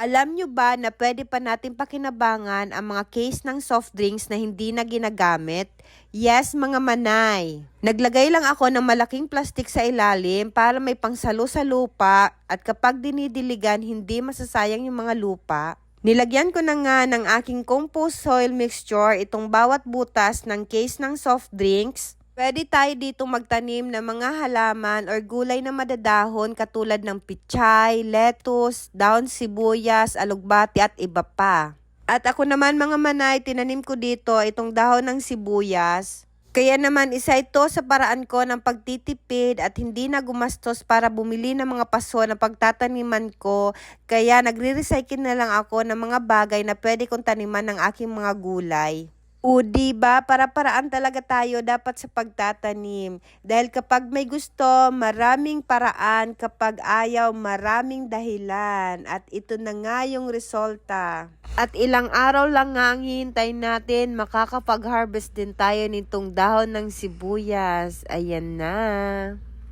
Alam nyo ba na pwede pa natin pakinabangan ang mga case ng soft drinks na hindi na ginagamit? Yes, mga manay. Naglagay lang ako ng malaking plastik sa ilalim para may pangsalo sa lupa at kapag dinidiligan, hindi masasayang yung mga lupa. Nilagyan ko na nga ng aking compost soil mixture itong bawat butas ng case ng soft drinks Pwede tayo dito magtanim ng mga halaman or gulay na madadahon katulad ng pichay, lettuce, daon sibuyas, alugbati at iba pa. At ako naman mga manay, tinanim ko dito itong dahon ng sibuyas. Kaya naman isa ito sa paraan ko ng pagtitipid at hindi na gumastos para bumili ng mga paso na pagtataniman ko. Kaya nagre-recycle na lang ako ng mga bagay na pwede kong taniman ng aking mga gulay. O di ba para-paraan talaga tayo dapat sa pagtatanim. Dahil kapag may gusto, maraming paraan. Kapag ayaw, maraming dahilan. At ito na nga yung resulta. At ilang araw lang nga ang hihintay natin, makakapag-harvest din tayo nitong dahon ng sibuyas. Ayan na.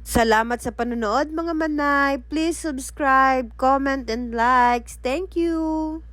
Salamat sa panonood mga manay. Please subscribe, comment, and likes. Thank you!